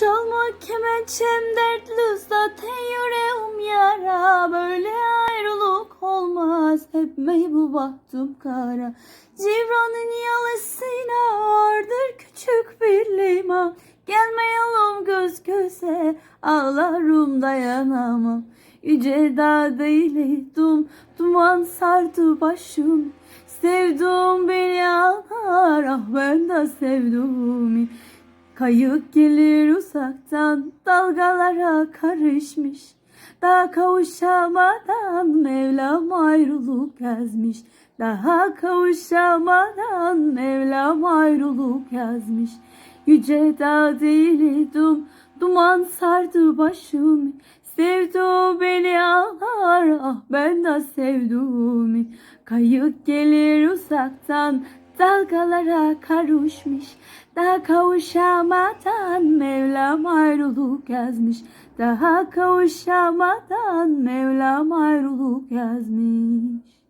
Çalmak kemençem dertli zaten yüreğim yara. Böyle ayrılık olmaz. Hep meybu bahtım kara. Cibran'ın yalısıyla vardır küçük bir liman. Gelmeyelim göz göze ağlarım dayanamam. Yüce dağ değildim duman sardı başım. Sevduğum beni ağlar ah ben de sevduğumu Kayık gelir uzaktan dalgalara karışmış. Daha kavuşamadan Mevlam ayrılık yazmış. Daha kavuşamadan Mevlam ayrılık yazmış. Yüce dağ değildim Duman sardı başımı Sevdu beni ağlar Ah ben de sevduğumu Kayık gelir uzaktan Dalgalara karışmış Daha kavuşamadan Mevlam ayrılık yazmış. Daha kavuşamadan Mevlam ayrılık yazmış